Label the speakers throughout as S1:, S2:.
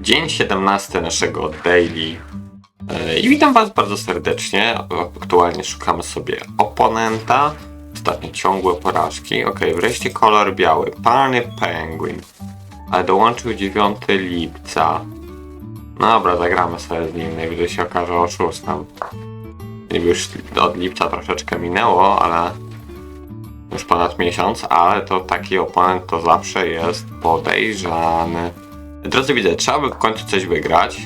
S1: Dzień 17 naszego daily. E, I witam Was bardzo serdecznie. Aktualnie szukamy sobie oponenta. Ostatnio ciągłe porażki. Ok, wreszcie kolor biały. Pany Penguin. Ale dołączył 9 lipca. No dobra, zagramy sobie z nim. Najwyżej się okaże oszustem. Już od lipca troszeczkę minęło, ale już ponad miesiąc, ale to taki oponent to zawsze jest podejrzany. Drodzy widzę, trzeba by w końcu coś wygrać.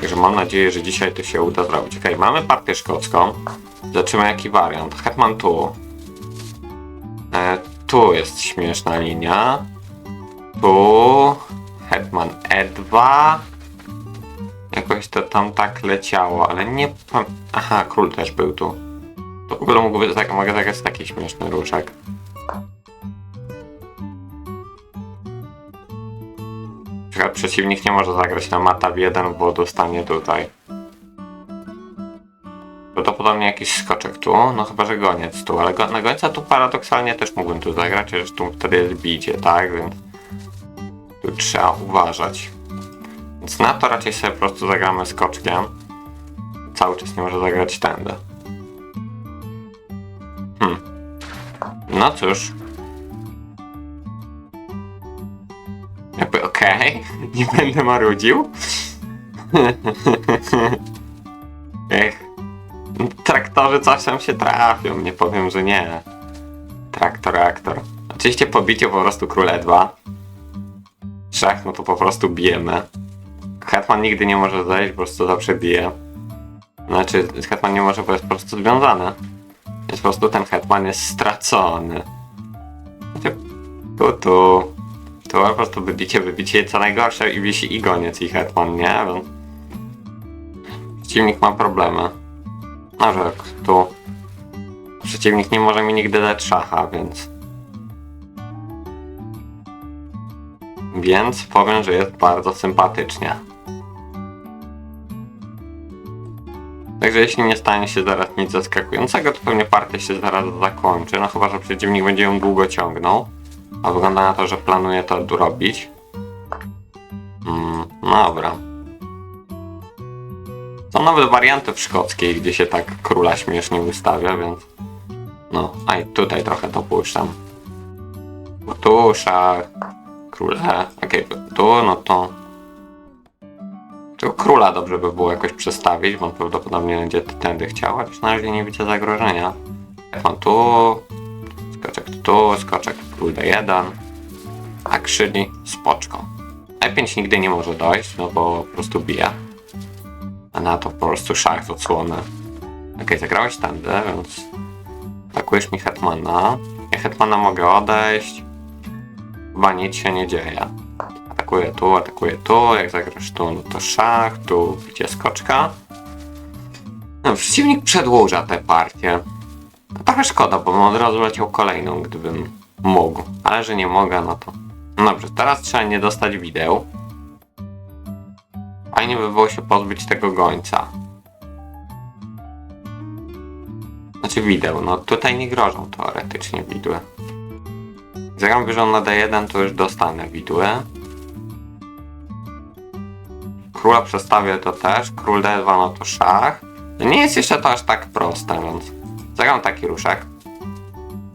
S1: Także mam nadzieję, że dzisiaj to się uda zrobić. Okej, mamy partię szkocką. Zobaczymy jaki wariant. Hetman tu. E, tu jest śmieszna linia. Tu. Hetman E2. Jakoś to tam tak leciało, ale nie. Aha, król też był tu. To w ogóle mógłby tak, mogę zagrać taki śmieszny ruszek. Przeciwnik nie może zagrać na mata w jeden, bo dostanie tutaj. Prawdopodobnie jakiś skoczek tu, no chyba, że goniec tu, ale go, na gońca tu paradoksalnie też mógłbym tu zagrać, chociaż tu wtedy jest bicie, tak, więc tu trzeba uważać. Więc na to raczej sobie po prostu zagramy skoczkiem. Cały czas nie może zagrać tędy. Hmm. No cóż. Okej, nie będę marudził. Ech. Traktorzy czasem się trafią, nie powiem, że nie. Traktor, aktor. Oczywiście po biciu po prostu króle 2. Trzech, no to po prostu bijemy. Hetman nigdy nie może zejść, po prostu zawsze bije. Znaczy, Hetman nie może, bo jest po prostu związany. Więc po prostu ten Hetman jest stracony. Znaczy, tu, tu. Tu po prostu wybicie, wybicie co najgorsze i wisi i goniec i Hetman, nie? Przeciwnik ma problemy. No, że tu... Przeciwnik nie może mi nigdy dać szacha, więc... Więc powiem, że jest bardzo sympatycznie. Także jeśli nie stanie się zaraz nic zaskakującego, to pewnie partia się zaraz zakończy. No chyba, że przeciwnik będzie ją długo ciągnął. A wygląda na to, że planuje to robić. Mm, no dobra. Są nawet warianty w szkockiej, gdzie się tak króla śmiesznie ustawia, więc... No, a i tutaj trochę to puszczam. Bo tu szach, króle, okej, tu, no to... Tylko króla dobrze by było jakoś przestawić, bo on prawdopodobnie będzie tędy chciał, ale na razie nie widzę zagrożenia. Mam tu, skoczek tu, skoczek król D1, a krzyli spoczko. E5 nigdy nie może dojść, no bo po prostu bije. A na to po prostu szach z odsłony. Okej, zagrałeś tędy, więc atakujesz mi hetmana. Ja hetmana mogę odejść. Chyba nic się nie dzieje. Atakuję tu, atakuję tu, jak zagrasz tu, no to szach, tu bicie skoczka. No, przeciwnik przedłuża tę partię. Trochę szkoda, bo bym od razu leciał kolejną, gdybym mógł. Ale że nie mogę, no to... No dobrze, teraz trzeba nie dostać wideł. Fajnie by było się pozbyć tego gońca. Znaczy wideł, no tutaj nie grożą teoretycznie widły. Zagram on na D1, to już dostanę widły. Króla przestawię to też, król D2 no to szach. No nie jest jeszcze to aż tak proste, więc zagram taki ruszek.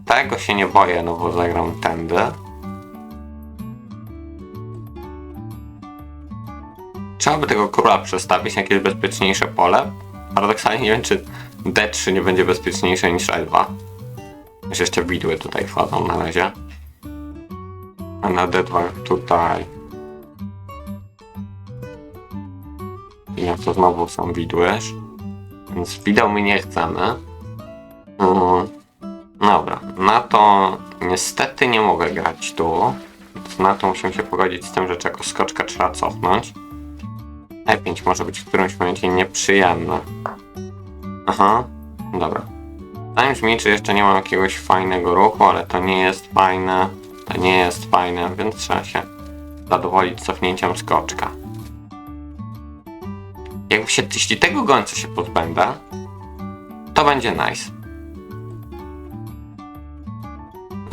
S1: Tego się nie boję, no bo zagram tędy. Trzeba by tego króla przestawić na jakieś bezpieczniejsze pole. Paradoksalnie nie wiem, czy D3 nie będzie bezpieczniejsze niż E2. Już jeszcze widły tutaj wchodzą na razie. A na D2 tutaj. I na to znowu są widły. Więc wideł my nie chcemy. Mm. Dobra, na to niestety nie mogę grać tu. Więc na to musimy się pogodzić z tym, że czego skoczka trzeba cofnąć. E5 może być w którymś momencie nieprzyjemne. Aha, dobra. Zanim mi, czy jeszcze nie mam jakiegoś fajnego ruchu, ale to nie jest fajne. To nie jest fajne, więc trzeba się zadowolić cofnięciem skoczka. Jakby się, jeśli tego gońca się pozbędę, to będzie nice.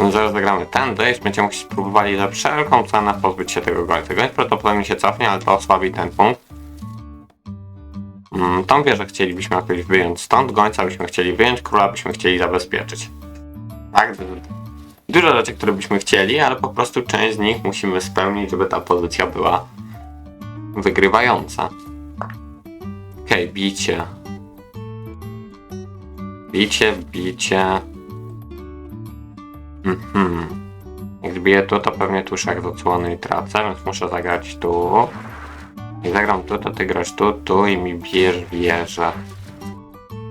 S1: Zaraz zagramy tędy i będziemy musieli próbowali za wszelką cenę pozbyć się tego gońca. Gońc prawdopodobnie się cofnie, ale to osłabi ten punkt. Mm, tą wieżę chcielibyśmy jakoś wyjąć stąd, gońca byśmy chcieli wyjąć, króla byśmy chcieli zabezpieczyć. Tak, dużo rzeczy, które byśmy chcieli, ale po prostu część z nich musimy spełnić, żeby ta pozycja była wygrywająca. Okej, bicie. Bicie, bicie. Mhm. Jak zbiję tu, to pewnie tu szach z odsłony i tracę, więc muszę zagrać tu. Jak zagram tu, to ty grasz tu, tu i mi bierz wieżę.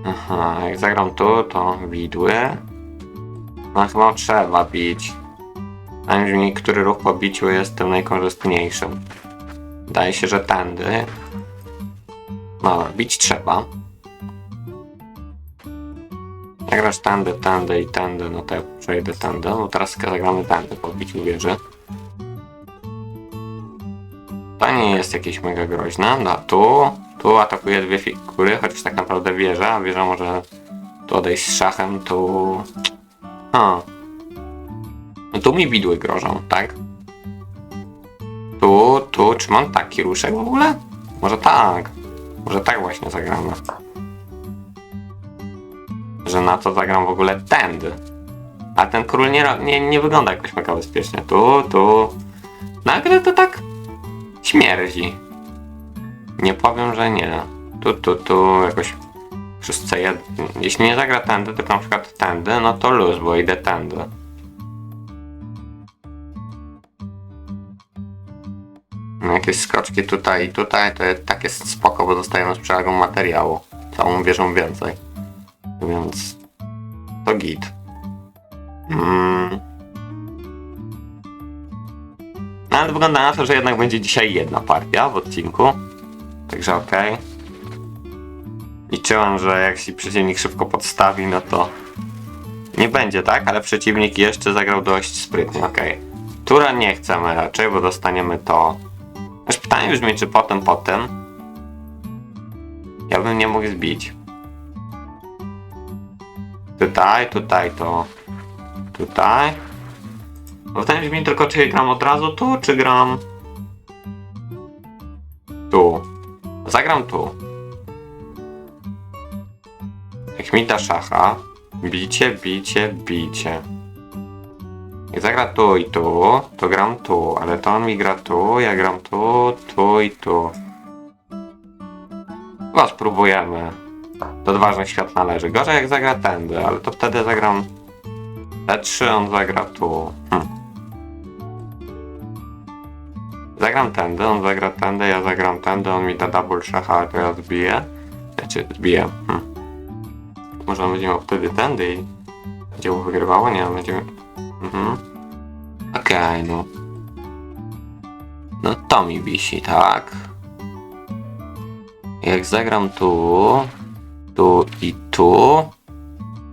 S1: Aha, jak zagram tu, to widły. No chyba trzeba bić. Się, który ruch po biciu jest tym najkorzystniejszym. Wydaje się, że tędy. No, bić trzeba. Jak grasz tędy, tędy i tędy, no to przejdę tędy. No teraz zagramy tędy po biciu wieży. To nie jest jakieś mega groźne. No tu, tu atakuje dwie figury, chociaż tak naprawdę wieża, wieża może tu odejść z szachem, tu... A. No tu mi widły grożą, tak? Tu, tu, czy mam taki ruszek w ogóle? Może tak. Może tak właśnie zagramy. Że na to zagram w ogóle tędy. A ten król nie, nie, nie wygląda jakoś mega bezpiecznie. Tu, tu. Nagle to tak śmierdzi. Nie powiem, że nie. Tu, tu, tu jakoś przez C1. Jeśli nie zagra tędy, tylko na przykład tędy, no to luz, bo idę tędy. No, jakieś skoczki tutaj i tutaj, to jest, tak jest spoko, bo dostajemy z przewagą materiału. Całą wieżą więcej. Więc to git. Mm. Ale wygląda na to, że jednak będzie dzisiaj jedna partia w odcinku. Także okej. Liczyłem, że jak się przeciwnik szybko podstawi, no to nie będzie tak, ale przeciwnik jeszcze zagrał dość sprytnie, okej. Tura nie chcemy raczej, bo dostaniemy to. Aż pytanie brzmi, czy potem, potem. Ja bym nie mógł zbić. Tutaj, tutaj to. Tutaj. Pytanie brzmi tylko, czy gram od razu tu, czy gram... Tu. Zagram tu. Jak mi da szacha, bicie, bicie, bicie. Jak zagra tu i tu, to gram tu, ale to on mi gra tu, ja gram tu, tu i tu. Chyba spróbujemy. Do odważnych świat należy. Gorzej jak zagra tędy, ale to wtedy zagram T3, on zagra tu. Hm. Zagram tędy, on zagra tędy, ja zagram tędy, on mi da double szacha, ale to ja zbiję. Znaczy, zbiję. Hm. Może on będzie miał wtedy tędy i będzie mu wygrywało? Nie, będzie... Mhm. Okej, no. No to mi wisi, tak? Jak zagram tu, tu i tu,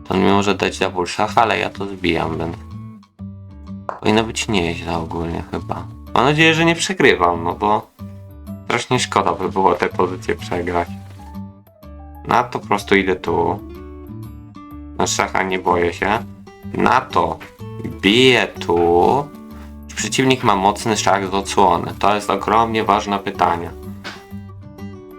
S1: on mi może dać double szacha, ale ja to zbijam, więc... Powinno być nieźle ogólnie chyba. Mam nadzieję, że nie przegrywam, no bo... Strasznie szkoda by było tę pozycję przegrać. Na to po prostu idę tu. Na szacha nie boję się. Na to biję tu. Czy przeciwnik ma mocny szach z odsłony? To jest ogromnie ważne pytanie.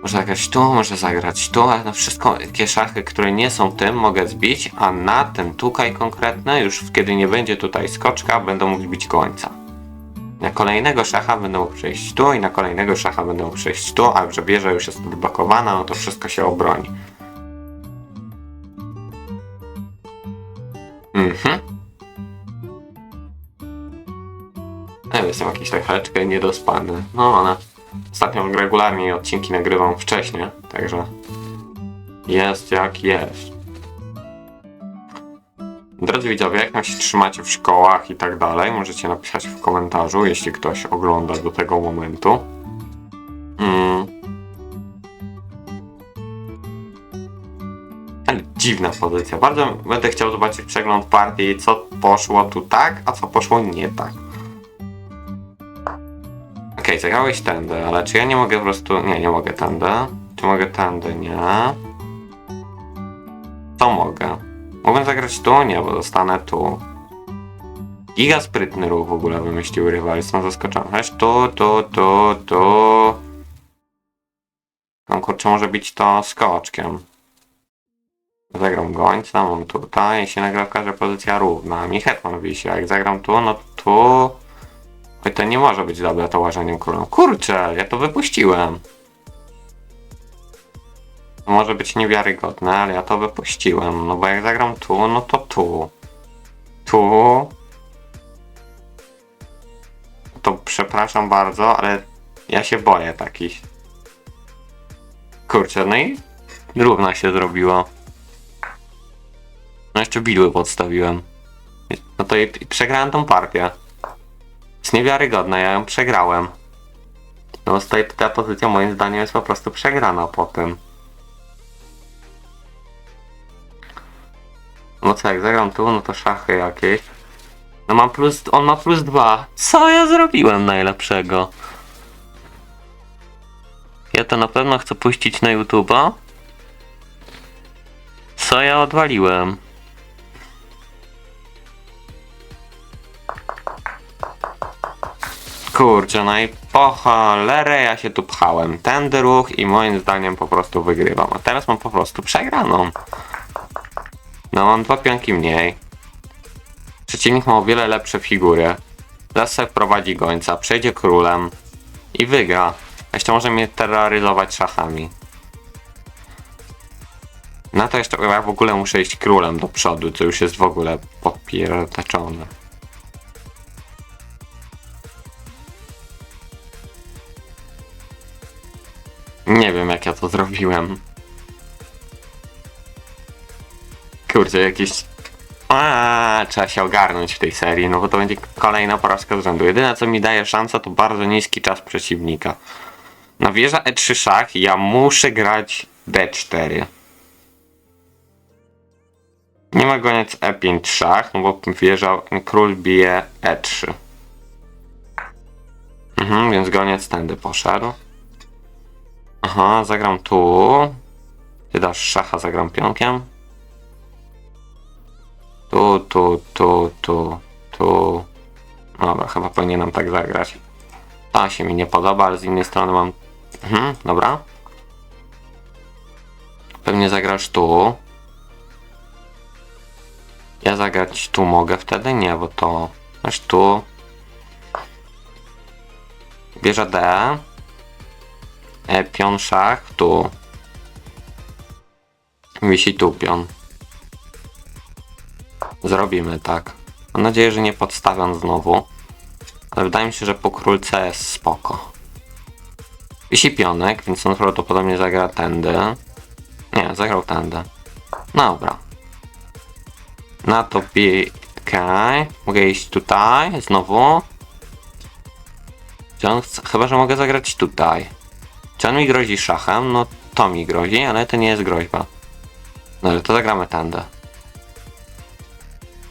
S1: Może zagrać tu, może zagrać tu, ale na wszystkie szachy, które nie są tym, mogę zbić, a na ten tutaj konkretne, już kiedy nie będzie tutaj skoczka, będę mógł bić końca. Na kolejnego szacha będę mógł przejść tu i na kolejnego szacha będę mógł przejść tu, a że wieża już jest odblokowana, no to wszystko się obroni. Mhm. Ja jestem jakiś trocheczkę niedospany. No ale ostatnio regularnie odcinki nagrywam wcześniej, także jest jak jest. Drodzy widzowie, jak tam się trzymacie w szkołach i tak dalej, możecie napisać w komentarzu, jeśli ktoś ogląda do tego momentu. Mm. Ale dziwna pozycja. Bardzo będę chciał zobaczyć przegląd partii, co poszło tu tak, a co poszło nie tak. Zagrałeś tędy, ale czy ja nie mogę po prostu... Nie, nie mogę tędy. Czy mogę tędy? Nie. Co mogę? Mogę zagrać tu? Nie, bo zostanę tu. Giga sprytny ruch w ogóle wymyślił rywal, jestem zaskoczony. Wiesz, tu, tu, tu, tu. No kurczę, może być to skoczkiem. Zagram gońca, mam tutaj, jeśli nagra okaże pozycja równa. Mi hetman wisi, jak zagram tu, no tu... To nie może być dobre to łażeniem królem. Kurczę, ja to wypuściłem. To może być niewiarygodne, ale ja to wypuściłem. No bo jak zagram tu, no to tu. Tu. To przepraszam bardzo, ale ja się boję takich. Kurczę, no i równa się zrobiło. No jeszcze widły podstawiłem. No to i, i przegrałem tą partię. Jest niewiarygodna, ja ją przegrałem. No stoi ta pozycja moim zdaniem jest po prostu przegrana po tym. No co, jak zagram tu, no to szachy jakieś. No mam plus, on ma plus dwa. Co ja zrobiłem najlepszego? Ja to na pewno chcę puścić na YouTube'a. Co ja odwaliłem? Kurczę, no i po cholerę ja się tu pchałem. Ten ruch i moim zdaniem po prostu wygrywam. A teraz mam po prostu przegraną. No mam dwa pionki mniej. Przeciwnik ma o wiele lepsze figury. Teraz sobie wprowadzi gońca, przejdzie królem i wygra. A jeszcze może mnie terroryzować szachami. Na to jeszcze ja w ogóle muszę iść królem do przodu, co już jest w ogóle popierdeczone. Zrobiłem. Kurczę, jakieś... A, trzeba się ogarnąć w tej serii, no bo to będzie kolejna porażka z rzędu. Jedyne co mi daje szansa to bardzo niski czas przeciwnika. Na wieża E3 szach ja muszę grać D4. Nie ma goniec E5 szach, no bo wieża król bije E3. Mhm, więc goniec tędy poszedł. Aha, zagram tu. Ty dasz szacha, zagram pionkiem. Tu, tu, tu, tu, tu. Dobra, chyba powinienem tak zagrać. Ta się mi nie podoba, ale z innej strony mam... Mhm, dobra. Pewnie zagrasz tu. Ja zagrać tu mogę wtedy? Nie, bo to... Masz tu. Bierze D. E, pion szach, tu. Wisi tu pion. Zrobimy tak. Mam nadzieję, że nie podstawiam znowu. Ale wydaje mi się, że po królce jest spoko. Wisi pionek, więc on prawdopodobnie zagra tędy. Nie, zagrał tędy. Dobra. Na to pikaj. Mogę iść tutaj, znowu. Chyba, że mogę zagrać tutaj. Czy on mi grozi szachem? No to mi grozi, ale to nie jest groźba. Dobrze, to zagramy tędy.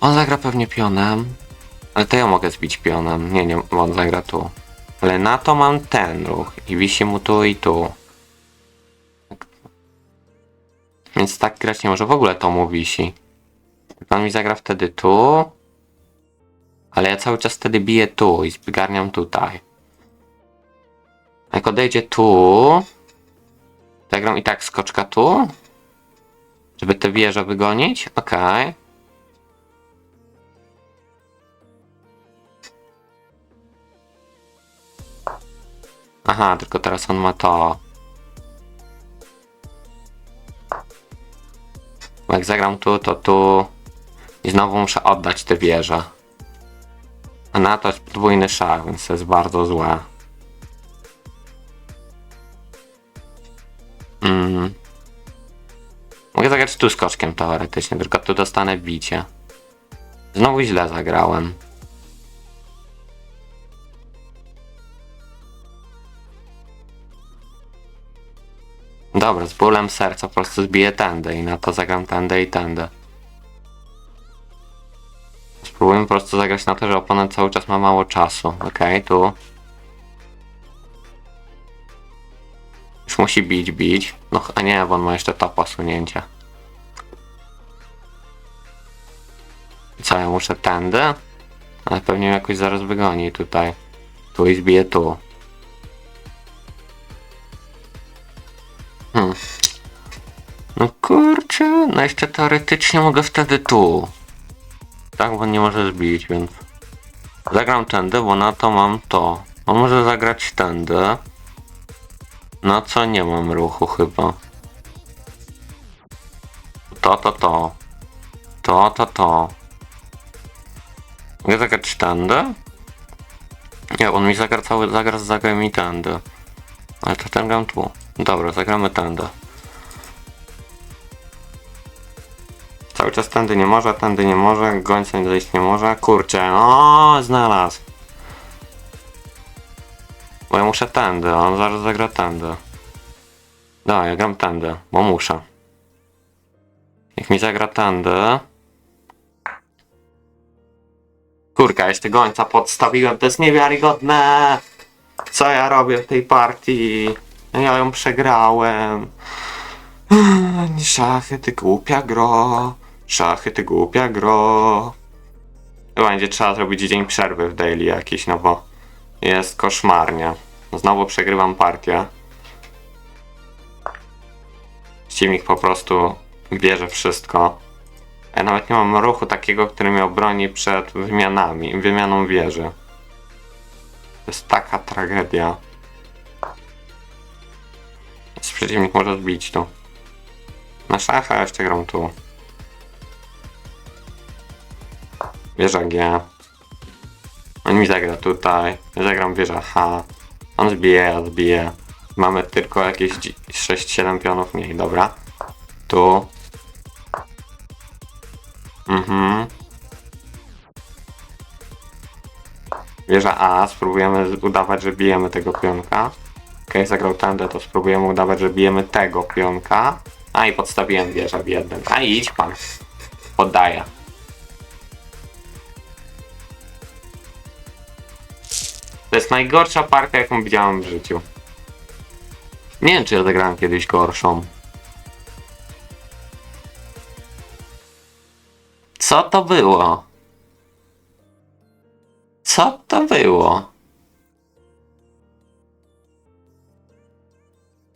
S1: On zagra pewnie pionem. Ale to ja mogę zbić pionem. Nie, nie, on zagra tu. Ale na to mam ten ruch. I wisi mu tu i tu. Tak. Więc tak grać nie może. W ogóle to mu wisi. Pan mi zagra wtedy tu. Ale ja cały czas wtedy biję tu i zgarniam tutaj. Jak odejdzie tu, zagram i tak skoczka tu, żeby tę wieżę wygonić. Okej. Aha, tylko teraz on ma to. Jak zagram tu, to tu. I znowu muszę oddać tę wieżę. A na to jest podwójny szach, więc to jest bardzo złe. Mm. Mogę zagrać tu skoczkiem teoretycznie, tylko tu dostanę bicie. Znowu źle zagrałem. Dobra, z bólem serca po prostu zbiję tędę i na to zagram tędę i tędę. Spróbujmy po prostu zagrać na to, że oponent cały czas ma mało czasu. Okej, tu. Musi bić, bić. No a nie, bo on ma jeszcze to posunięcie. Co, ja muszę tędy? Ale pewnie jakoś zaraz wygoni tutaj. Tu i zbije tu. Hmm. No kurczę, no jeszcze teoretycznie mogę wtedy tu. Tak, bo nie może zbić, więc... Zagram tędy, bo na to mam to. A może zagrać tędy? Na co nie mam ruchu chyba. To, to, to. To, to, to. Mogę zagrać tędy? Nie, on mi zagra cały, zagra, zagra mi tędy. Ale to ten gram tu. Dobra, zagramy tędy. Cały czas tędy nie może, tędy nie może, gońca nie zejść nie może. Kurczę, o, znalazł. Bo ja muszę tędy, a on zaraz zagra tędy. Da, ja gram tędy, bo muszę. Jak mi zagra tędy... Kurka, jeszcze gońca podstawiłem, to jest niewiarygodne! Co ja robię w tej partii? Ja ją przegrałem. Szachy, ty głupia gro. Szachy, ty głupia gro. Chyba będzie trzeba zrobić dzień przerwy w daily jakiś, no bo jest koszmarnie. Znowu przegrywam partię. Przeciwnik po prostu bierze wszystko. Ja nawet nie mam ruchu takiego, który mnie obroni przed wymianami, wymianą wieży. To jest taka tragedia. Więc przeciwnik może zbić tu. Na szacha jeszcze gram tu. Wieża G. On mi zagra tutaj. Zagram wieża H. On zbije, ja zbiję. Mamy tylko jakieś 6-7 pionów mniej, dobra. Tu. Mhm. Wieża A, spróbujemy udawać, że bijemy tego pionka. Okej, zagrał tędy, to spróbujemy udawać, że bijemy tego pionka. A i podstawiłem wieżę w jednym. A idź pan. Poddaję. To jest najgorsza partia, jaką widziałem w życiu. Nie wiem, czy ja zagrałem kiedyś gorszą. Co to było? Co to było?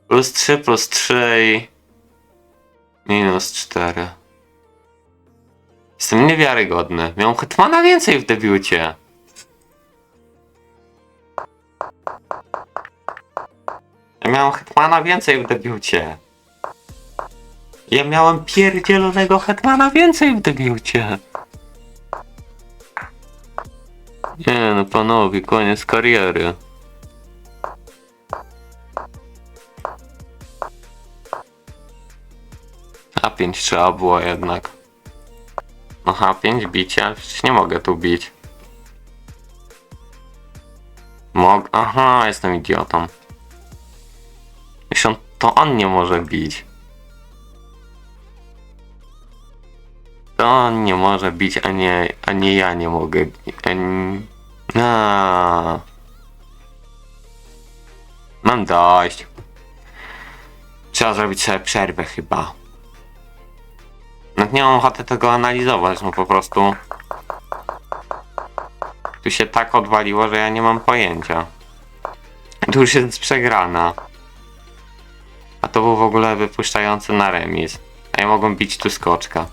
S1: Plus 3, plus 3 i... Minus 4. Jestem niewiarygodny. Miałem Hetmana więcej w debiucie. Miałem Hetmana więcej w debiucie. Ja miałem pierdzielonego Hetmana więcej w debiucie. Nie no panowie, koniec kariery. H5 trzeba było jednak. No H5 bicie? Przecież nie mogę tu bić. Mog... Aha, jestem idiotą. To on nie może bić. To on nie może bić, a nie, a nie ja nie mogę bić. A... Mam dość. Trzeba zrobić sobie przerwę chyba. Nawet nie mam ochoty tego analizować, no po prostu. Tu się tak odwaliło, że ja nie mam pojęcia. Tu już jest przegrana. To był w ogóle wypuszczający na remis. A ja mogłem bić tu skoczka.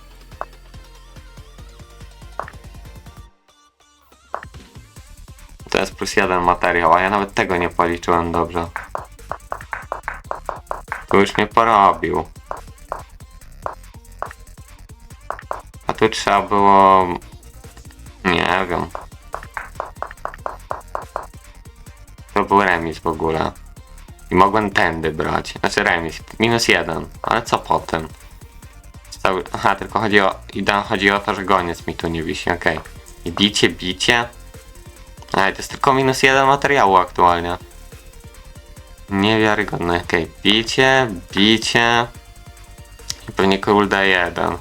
S1: To jest plus jeden materiał, a ja nawet tego nie policzyłem dobrze. Tu już mnie porobił. A tu trzeba było... Nie wiem. To był remis w ogóle. I mogłem tędy brać. Znaczy remis. Minus jeden. Ale co potem? Cały... Aha, tylko chodzi o... Ida, chodzi o to, że goniec mi tu nie wisi, okej. I bicie, bicie. Ale to jest tylko minus jeden materiału aktualnie. Niewiarygodne. Okej, bicie, bicie. I pewnie król D1.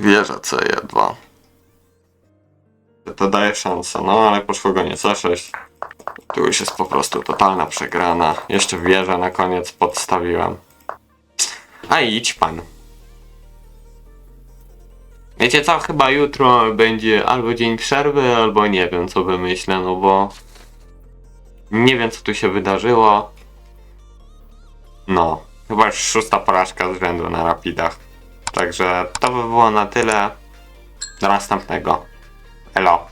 S1: Wieża C2. To daje szansę, no ale poszło go nie C6. Tu już jest po prostu totalna przegrana. Jeszcze wieżę na koniec podstawiłem. A idź pan. Wiecie co, chyba jutro będzie albo dzień przerwy, albo nie wiem co wymyślę, no bo nie wiem co tu się wydarzyło. No, chyba już szósta porażka z rzędu na rapidach. Także to by było na tyle. Do następnego. Elo.